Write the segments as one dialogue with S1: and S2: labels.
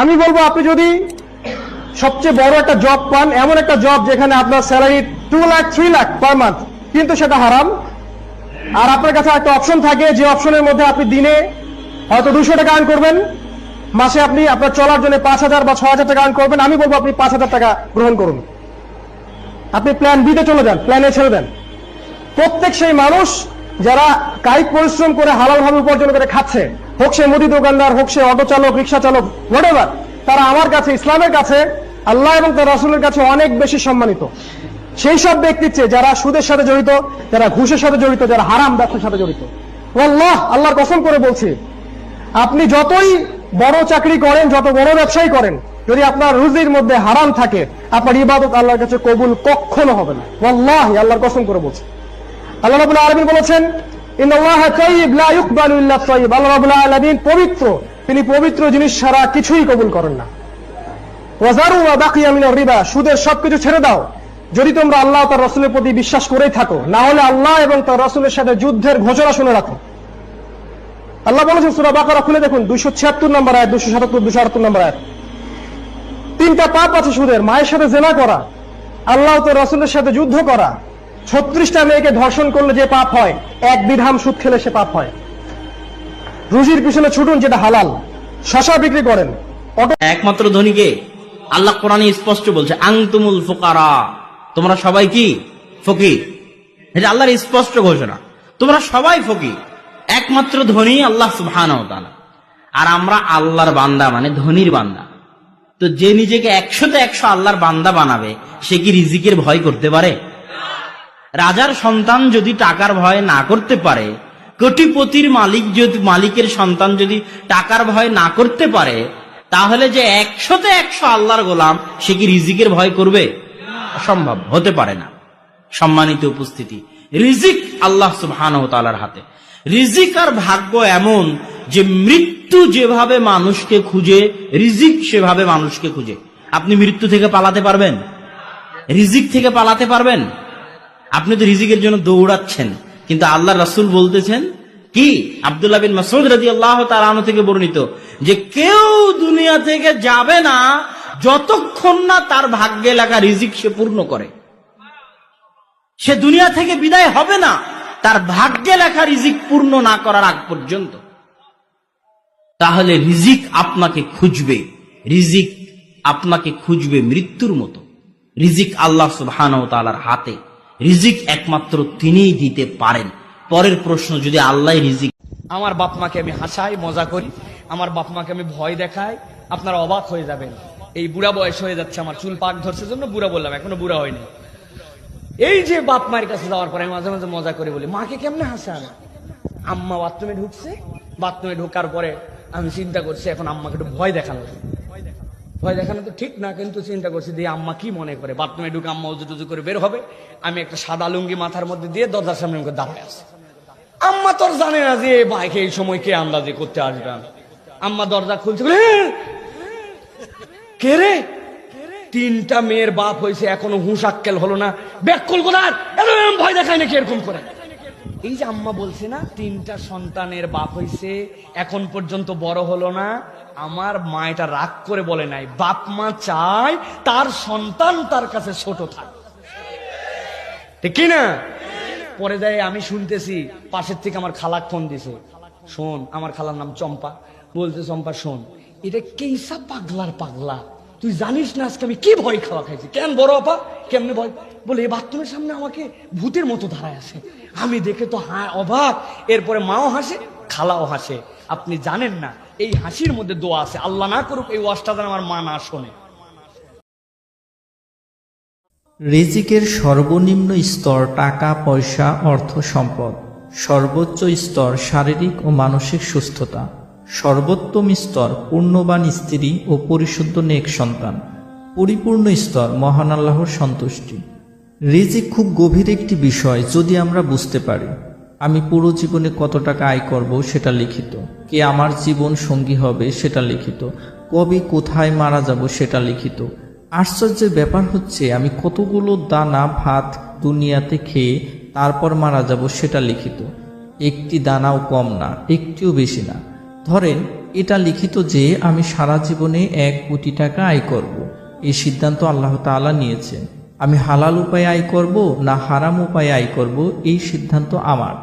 S1: আমি বলব আপনি যদি সবচেয়ে বড় একটা জব পান, এমন একটা জব যেখানে আপনার salary two lakh three lakh per month কিন্তু সেটা হারাম। আর আপনার কাছে একটা অপশন থাকে, যে অপশনের মধ্যে আপনি দিনে হয়তো দুশো টাকা আর্ন করবেন। মাসে আপনি আপনার চলার জন্য পাঁচ হাজার বা ছ হাজার টাকা আর্ন করবেন। আমি বলব আপনি পাঁচ হাজার টাকা গ্রহণ করুন। আপনি প্ল্যান বিতে চলে যান প্ল্যানে ছেড়ে দেন। প্রত্যেক সেই মানুষ যারা কায়িক পরিশ্রম করে হালাল ভাবে উপার্জন করে খাচ্ছে হোক সে মুদি দোকানদার, হোক সে অটো চালক, রিক্সা চালক হোয়াট তারা আমার কাছে, ইসলামের কাছে, আল্লাহ এবং তার রাসুলের কাছে অনেক বেশি সম্মানিত। সেই সব ব্যক্তির চেয়ে যারা সুদের সাথে জড়িত, যারা ঘুষের সাথে জড়িত, যারা হারাম ব্যবসার সাথে জড়িত। আল্লাহ আল্লাহর কসম করে বলছি, আপনি যতই বড় চাকরি করেন, যত বড় ব্যবসায়ী করেন, যদি আপনার রুজির মধ্যে হারাম থাকে, আপনার ইবাদত আল্লাহর কাছে কবুল কখনো হবে না। ওয়াল্লাহি, আল্লাহর কসম করে বলছে। আল্লাহ আলামিন বলেছেন পবিত্র। তিনি পবিত্র জিনিস কিছুই কবুল করেন না। রিবা, সুদের সবকিছু ছেড়ে দাও। যদি তোমরা আল্লাহ তার রাসূলের প্রতি বিশ্বাস করেই থাকো না হলে আল্লাহ এবং তার রাসূলের সাথে যুদ্ধের ঘোষণা শুনে রাখো। আল্লাহ বলেছেন সূরা বাকারা খুলে দেখুন 276 নম্বর আয়াত 277 278 নম্বর আয়াত। তিনটা পাপ আছে সুদের, মায়ের সাথে জেনা করা, আল্লাহ তো রসুলের সাথে যুদ্ধ করা ছত্রিশটা মেয়েকে ধর্ষণ করলে যে পাপ হয়, এক বিধাম সুদ খেলে সে পাপ হয়। রুজির পিছনে ছুটুন যেটা হালাল, শশা বিক্রি করেন।
S2: একমাত্র ধনীকে আল্লাহ কোরআনে স্পষ্ট বলছে, আংতুমুল ফোকারা। তোমরা সবাই কি? ফকির। এটা আল্লাহর স্পষ্ট ঘোষণা। তোমরা সবাই ফকির। একমাত্র ধনী আল্লাহ সুবহান আর আমরা আল্লাহর বান্দা মানে ধনীর বান্দা। তো যে নিজেকে একশোতে একশো আল্লাহর বান্দা বানাবে, সে কি রিজিকের ভয় করতে পারে? রাজার সন্তান যদি টাকার ভয় না করতে পারে, কোটিপতির মালিক যদি, মালিকের সন্তান যদি টাকার ভয় না করতে পারে, তাহলে যে একশোতে একশো আল্লাহর গোলাম, সে কি রিজিকের ভয় করবে? অসম্ভব, হতে পারে না। সম্মানিত উপস্থিতি, রিজিক আল্লাহ সুবহান তালার হাতে। রিজিক আর ভাগ্য এমন যে মৃত্যু যেভাবে মানুষকে খুঁজে, রিজিক সেভাবে মানুষকে খুঁজে। আপনি মৃত্যু থেকে পালাতে পারবেন? রিজিক থেকে পালাতে পারবেন? আপনি তো রিজিকের জন্য দৌড়াচ্ছেন, কিন্তু আল্লাহ রাসুল বলতেছেন, কি? আব্দুল্লাহ বিন মাসুদ রাজি আল্লাহ তার আনো থেকে বর্ণিত যে কেউ দুনিয়া থেকে যাবে না যতক্ষণ না তার ভাগ্যে লাগা রিজিক সে পূর্ণ করে। সে দুনিয়া থেকে বিদায় হবে না, তার ভাগ্যে লেখা রিজিক পূর্ণ না করার আগ পর্যন্ত। তাহলে রিজিক আপনাকে খুঁজবে, রিজিক আপনাকে খুঁজবে মৃত্যুর মতো। রিজিক আল্লাহ তালার হাতে। রিজিক একমাত্র তিনিই দিতে পারেন। পরের প্রশ্ন, যদি আল্লাহ রিজিক
S3: আমার বাপ মাকে আমি হাসাই, মজা করি। আমার বাপ মাকে আমি ভয় দেখাই। আপনারা অবাক হয়ে যাবেন। এই বুড়া বয়স হয়ে যাচ্ছে, আমার চুল পাক ধরছে জন্য বুড়া বললাম, এখনও বুড়া হয়নি। এই যে বাপ মায়ের কাছে যাওয়ার পরে আমি মাঝে মাঝে মজা করে বলি, মাকে কেমনে হাসান? আম্মা বাথরুমে ঢুকছে। বাথরুমে ঢোকার পরে আমি চিন্তা করছি, এখন আম্মাকে একটু ভয় দেখানো। ভয় দেখানো তো ঠিক না কিন্তু চিন্তা করছি দিয়ে আম্মা কি মনে করে? বাথরুমে ঢুকে আম্মা উজু টুজু করে বের হবে আমি একটা সাদা লুঙ্গি মাথার মধ্যে দিয়ে দরজার সামনে আমাকে দাঁড়ায় আছে। আম্মা তোর জানে না যে বাইকে এই সময় কে আন্দাজে করতে আসবে? আম্মা দরজা খুলছে "হ্যাঁ, কে রে? তিনটা মেয়ের বাপ হয়েছে এখনও হুঁশ আক্কেল হলো না। ব্যাকুল গোলার এরকম ভয় দেখায় নাকি এরকম করে? এই যে আম্মা বলছে না, তিনটা সন্তানের বাপ হয়েছে এখন পর্যন্ত বড় হলো না, আমার মা এটা রাগ করে বলে নাই, বাপ মা চায় তার সন্তান তার কাছে ছোট থাক। ঠিক না? পরে যায় আমি শুনতেছি, পাশের থেকে আমার খালাক ফোন দিছে, শোন, আমার খালার নাম চম্পা বলতে চম্পা, শোন, এটা কেইসা পাগলার পাগলা? তুই জানিস না আজকে আমি কি ভয় খাওয়া খাইছি? কেন বড় আপা? কেমনে ভয়? বলে এই বাথরুমের সামনে আমাকে ভূতের মতো দাঁড়ায় আছে। আমি দেখে তো হ্যাঁ অবাক। এরপরে মাও হাসে, খালাও হাসে। আপনি জানেন না, এই হাসির মধ্যে দোয়া আছে। আল্লাহ না করুক এই ওয়াজটা যেন আমার মা না শোনে।
S4: রিজিকের সর্বনিম্ন স্তর টাকা, পয়সা, অর্থ, সম্পদ। সর্বোচ্চ স্তর শারীরিক ও মানসিক সুস্থতা। সর্বোত্তম স্তর পূর্ণবান স্ত্রী ও পরিশুদ্ধ নেক সন্তান। পরিপূর্ণ স্তর মহান আল্লাহর সন্তুষ্টি। রিজিক খুব গভীর একটি বিষয় যদি আমরা বুঝতে পারি। আমি পুরো জীবনে কত টাকা আয় করব সেটা লিখিত। কে আমার জীবন সঙ্গী হবে সেটা লিখিত। কবে কোথায় মারা যাব সেটা লিখিত। আশ্চর্যের ব্যাপার হচ্ছে, আমি কতগুলো দানা ভাত দুনিয়াতে খেয়ে তারপর মারা যাব সেটা লিখিত। একটি দানাও কম না, একটিও বেশি না। ধরেন, এটা লিখিত যে আমি সারা জীবনে এক কোটি টাকা আয় করব। এই সিদ্ধান্ত আল্লাহ তাআলা নিয়েছেন। আমি হালাল উপায়ে আয় করব না হারাম উপায়ে আয় করব? এই সিদ্ধান্ত আমার।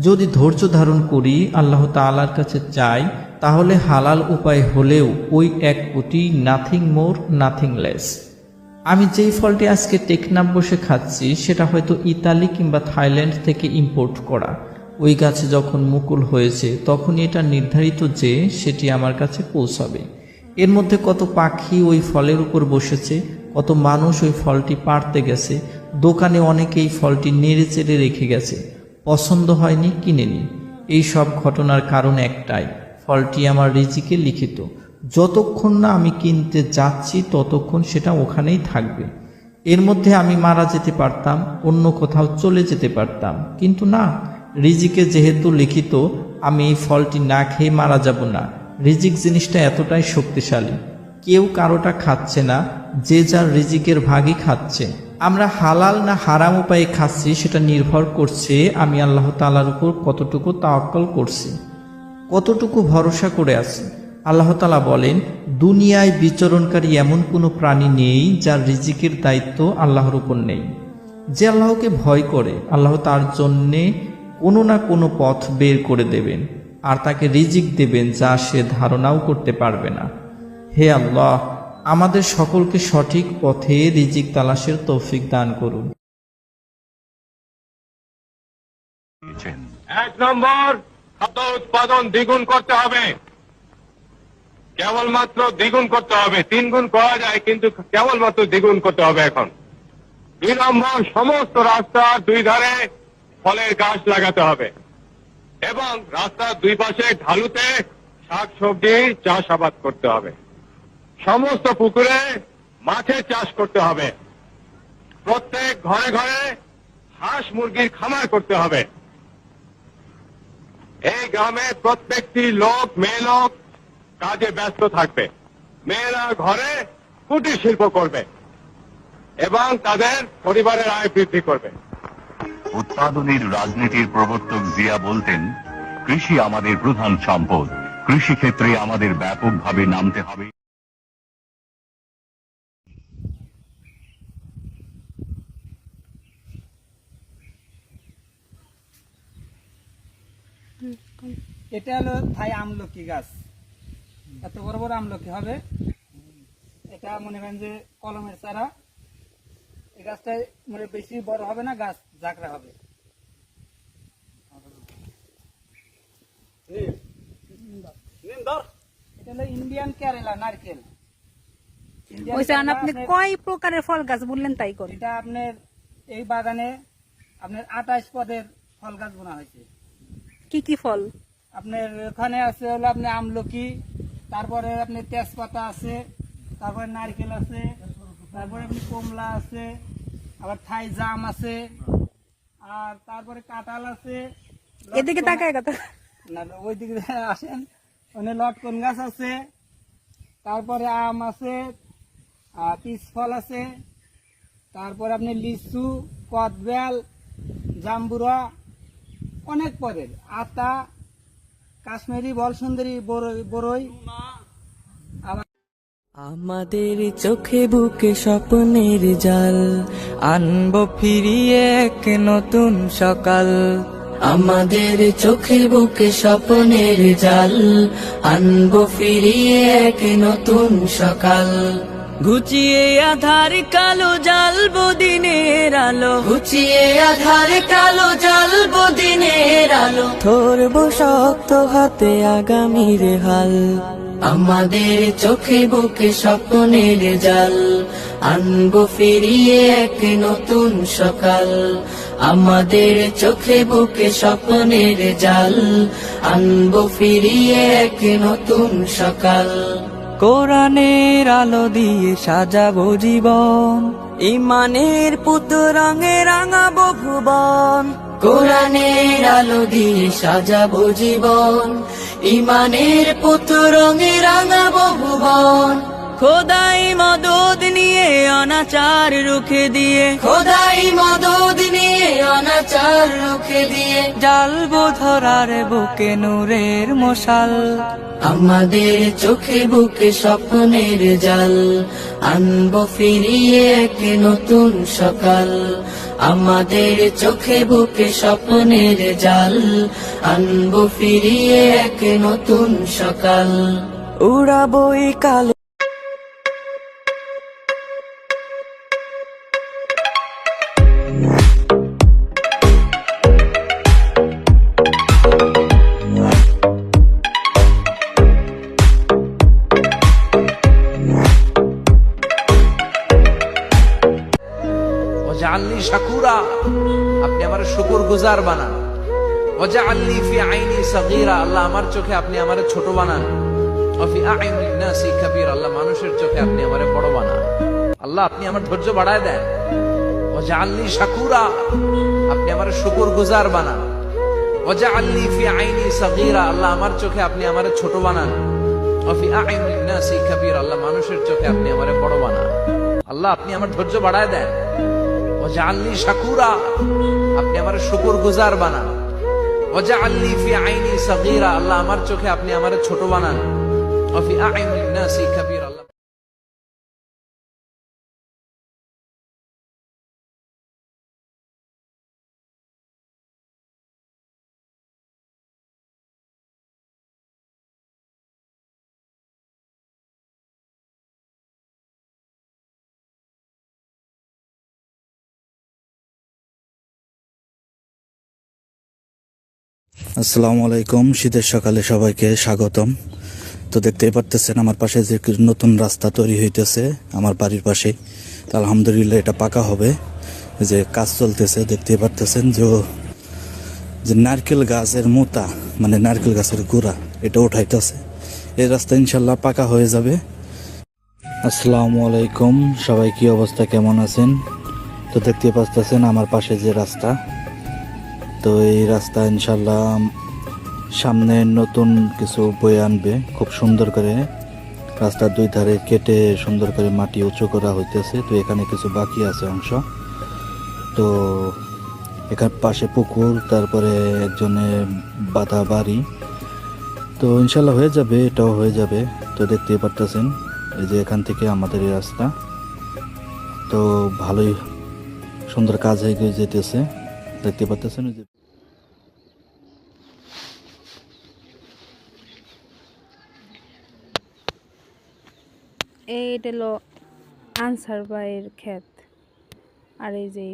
S4: যদি ধৈর্য ধারণ করি, আল্লাহ তাআলার কাছে চাই, তাহলে হালাল উপায় হলেও ওই এক কোটি নাথিং মোর নাথিং লেস আমি যেই ফলটি আজকে টেকনাফ বসে খাচ্ছি, সেটা হয়তো ইতালি কিংবা থাইল্যান্ড থেকে ইম্পোর্ট করা। ওই গাছে যখন মুকুল হয়েছে, তখনই এটা নির্ধারিত যে সেটি আমার কাছে পৌঁছাবে। এর মধ্যে কত পাখি ওই ফলের উপর বসেছে কত মানুষ ওই ফলটি পাড়তে গেছে। দোকানে অনেকে এই ফলটি নেড়ে চেড়ে রেখে গেছে। পছন্দ হয়নি, কিনেনি। এই সব ঘটনার কারণ একটাই, ফলটি আমার রিজিকে লিখিত। যতক্ষণ না আমি কিনতে যাচ্ছি, ততক্ষণ সেটা ওখানেই থাকবে। এর মধ্যে আমি মারা যেতে পারতাম, অন্য কোথাও চলে যেতে পারতাম। কিন্তু না, রিজিকে যেহেতু লিখিত, আমি এই ফলটি না খেয়ে মারা যাব না। রিজিক জিনিসটা এতটাই শক্তিশালী। কেউ কারোটা খাচ্ছে না, যে যার রিজিকের ভাগই খাচ্ছে। আমরা হালাল না হারাম উপায়ে খাচ্ছি সেটা নির্ভর করছে আমি আল্লাহ তালার উপর কতটুকু তাওয়াক্কল করছি, কতটুকু ভরসা করে আছি। আল্লাহ তালা বলেন, দুনিয়ায় বিচরণকারী এমন কোনো প্রাণী নেই যার রিজিকের দায়িত্ব আল্লাহর উপর নেই। যে আল্লাহকে ভয় করে, আল্লাহ তার জন্যে কোনো না কোনো পথ বের করে দেবেন, আর তাকে রিজিক দেবেন যা সে ধারণাও করতে পারবে না। হে আল্লাহ, আমাদের সকলকে সঠিক পথে রিজিক তালাশের তৌফিক দান করুন।
S5: এক নম্বর, খাদ্য উৎপাদন দ্বিগুণ করতে হবে। কেবলমাত্র দ্বিগুণ করতে হবে। তিন গুণ করা যায়, কিন্তু কেবলমাত্র দ্বিগুণ করতে হবে এখন। দুই নম্বর, সমস্ত রাস্তার দুই ধারে ফলের গাছ লাগাতে হবে। এবং রাস্তার দুই পাশে ঢালুতে শাক সবজির চাষাবাদ করতে হবে। সমস্ত পুকুরে মাছের চাষ করতে হবে। প্রত্যেক ঘরে ঘরে হাঁস মুরগির খামার করতে হবে। এই গ্রামে প্রত্যেকটি লোক, মেয়ে লোক কাজে ব্যস্ত থাকবে। মেয়েরা ঘরে কুটির শিল্প করবে এবং তাদের পরিবারের আয় বৃদ্ধি করবে।
S6: উৎপাদনের রাজনীতির প্রবর্তক জিয়া বলতেন, কৃষি আমাদের প্রধান সম্পদ। কৃষি ক্ষেত্রে আমাদের ব্যাপকভাবে নামতে হবে।
S7: এটা হলো থাই আমলকি গাছ। এত বড় বড় আমলকি হবে। এটা মনে করেন যে কলমের চারা। এই গাছটা মানে বেশি বড় হবে না গাছ ঝাঁকড়া হবে। এটা হলো ইন্ডিয়ান কেরালা নারকেল।
S8: ওই জান আপনি কয় প্রকারের ফল গাছ বললেন তাই করেন
S7: এটা আপনার এই বাগানে আপনার আঠাশ পদের ফল গাছ বোনা হয়েছে।
S8: কি কি ফল?
S7: আপনার ওখানে আছে হলো আপনি আমলকি তারপরে আপনি তেজপাতা আছে তারপরে নারকেল আছে তারপরে আপনি কমলা আছে আবার থাই জাম আছে আর তারপরে কাঁঠাল আছে।
S8: এদিকে তাকায় কথা।
S7: না ওই দিকে আসেন। ওখানে লটকন গাছ আছে তারপরে আম আছে আর পিস ফল আছে তারপরে আপনি লিচু কদবেল জাম্বুরা অনেক পদের আতা, কাশ্মীরি বল সুন্দরী বড়ই বড়ই
S9: আমাদের চোখে বুকে স্বপ্নের জাল। আনব ফিরিয়ে এক নতুন সকাল। আমাদের চোখে বুকে স্বপ্নের জাল। আনব ফিরিয়ে এক নতুন সকাল। ঘুচিয়ে আধার কালো জালবো দিনের আলো। ঘুচিয়ে আধার কালো আলো ধরবো শক্ত হাতে আগামীর হাল। আমাদের চোখে বুকে স্বপ্নের জাল। আনব ফিরিয়ে এক নতুন সকাল। আমাদের চোখে বুকে স্বপ্নের জাল। আনব ফিরিয়ে এক নতুন সকাল। কোরআনের আলো দিয়ে সাজাবো জীবন। ইমানের পুত রঙে রাঙাবো ভুবন। কোরআনের আলো দিয়ে সাজাবো জীবন ইমানের পুত্র রঙে রাঙাবো ভুবন। খোদাই মদদ নিয়ে অনাচার রুখে দিয়ে। খোদাই মদদ নিয়ে অনাচার রুখে দিয়ে। জালবো ধরার বুকে নূরের মশাল। আমাদের চোখে বুকে স্বপ্নের জাল। আনব ফিরিয়ে এক নতুন সকাল। আমাদের চোখে বুকে স্বপ্নের জাল। আনব ফিরিয়ে এক নতুন সকাল। উড়াবই কালো
S10: ওজাআলনি শাকুরা আপনি আমার শুকর গুজার বানান। ওজাআলনি ফি আইনি সাগীরা আল্লাহ আমার চোখে আপনি আমারে ছোট বানান। ওয়া ফি আইনিন নাসি কাবীর আল্লাহ মানুষের চোখে আপনি আমারে বড় বানান। আল্লাহ আপনি আমার ধৈর্য বাড়ায় দেন। ওজাআলনি শাকুরা আপনি আমার শুকর গুজার বানান। ওজাআলনি ফি আইনি সাগীরা আল্লাহ আমার চোখে আপনি আমারে ছোট বানান। ওয়া ফি আইনিন নাসি কাবীর আল্লাহ মানুষের চোখে আপনি আমারে বড় বানান। আল্লাহ আপনি আমার ধৈর্য বাড়ায় দেন। ওজাআলনি শাকুরা আপনি আমার শুকুর গুজার বানান। ওজাআলনি ফি আইনি সাগীরা আল্লাহ আমার চোখে আপনি আমার ছোট বানান। ও ফি আইনিন নাসি কাবীর
S11: আসসালামু আলাইকুম। শীতের সকালে সবাইকে স্বাগতম। তো দেখতেই পারতেছেন, আমার পাশে যে নতুন রাস্তা তৈরি হইতেছে আমার বাড়ির পাশে, তো আলহামদুলিল্লাহ এটা পাকা হবে। যে কাজ চলতেছে, দেখতেই পারতেছেন যে যে নারকেল গাছের মোতা মানে নারকেল গাছের গুড়া, এটা উঠাইতেছে। এই রাস্তা ইনশাল্লাহ পাকা হয়ে যাবে। আসসালামু আলাইকুম। সবাই কি অবস্থা, কেমন আছেন? তো দেখতে পাচ্তেছেন আমার পাশে যে রাস্তা তো এই রাস্তা ইনশাল্লাহ সামনে নতুন কিছু বয়ে আনবে। খুব সুন্দর করে রাস্তার দুই ধারে কেটে সুন্দর করে মাটি উঁচু করা হইতেছে। তো এখানে কিছু বাকি আছে অংশ। তো এখান পাশে পুকুর, তারপরে একজনের বাধা বাড়ি। তো ইনশাল্লাহ হয়ে যাবে, এটাও হয়ে যাবে। তো দেখতেই পারতেছেন, এই যে এখান থেকে আমাদের এই রাস্তা। তো ভালোই সুন্দর কাজ হয়ে যেতেছে। দেখতে ওই যে
S8: এইটা হলো আনসার ভাইয়ের ক্ষেত। আর এই যে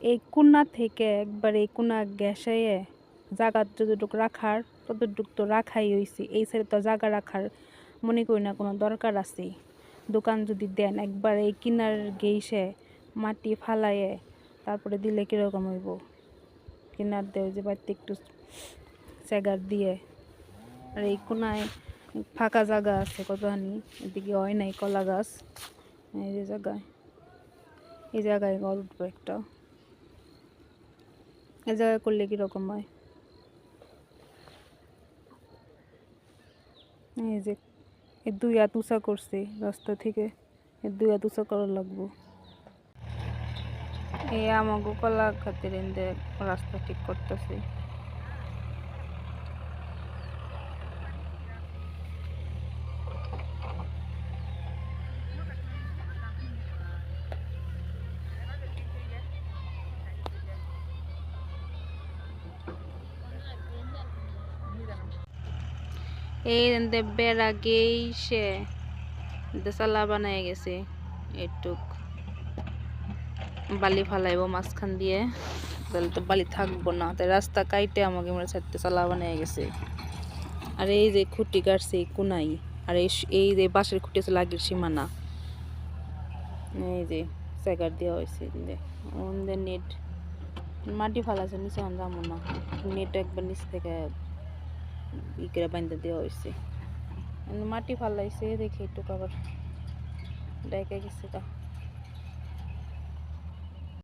S8: এই কুনা থেকে একবার এই কুনা গ্যাসাইয়ে জায়গা যতটুকু রাখার, ততটুকু তো রাখাই হয়েছে এই সাইডে তো জায়গা রাখার মনে করি না, কোনো দরকার আছে। দোকান যদি দেন, একবার এই কিনার গেইসে মাটি ফালাইয়ে তারপরে দিলে কীরকম হইব? কিনার দেয় যে বাড়িতে একটু জায়গার দিয়ে। আর এই কোনায় ফাঁকা জায়গা আছে কতখানি এদিকে হয় নাই কলা গাছ। এই যে জায়গায়। এই জায়গায় ঘর উঠবো একটা। এই জায়গায় করলে কীরকম হয়? এই যে, এই দুই হাত উঁচা করছে রাস্তা থেকে। এই দুই হাত উঁচা করা লাগবো। এই আমাকে কলা খাতির রাস্তা ঠিক করতেছে। এই এনদে বেড়া গেইসে দেশালা বানায় গেছে এটুক বালি ফালাইবো মাঝখান দিয়ে তাহলে তো বালি থাকব না তাই রাস্তা কাইটে আমাকে মনে ছাড়তে চালা বানিয়ে গেছে আর এই যে খুঁটি কাটছে কোনাই আর এই এই যে বাঁশের খুঁটি আছে লাগের সীমানা এই যে স্যাগার দেওয়া হয়েছে নেট মাটি ফালাছে নিচে যাব না নেট একবার নিচ থেকে ই করে বান্ধে দেওয়া হয়েছে মাটি ফালাইছে দেখি একটু আবার ডাইকা গেছে গা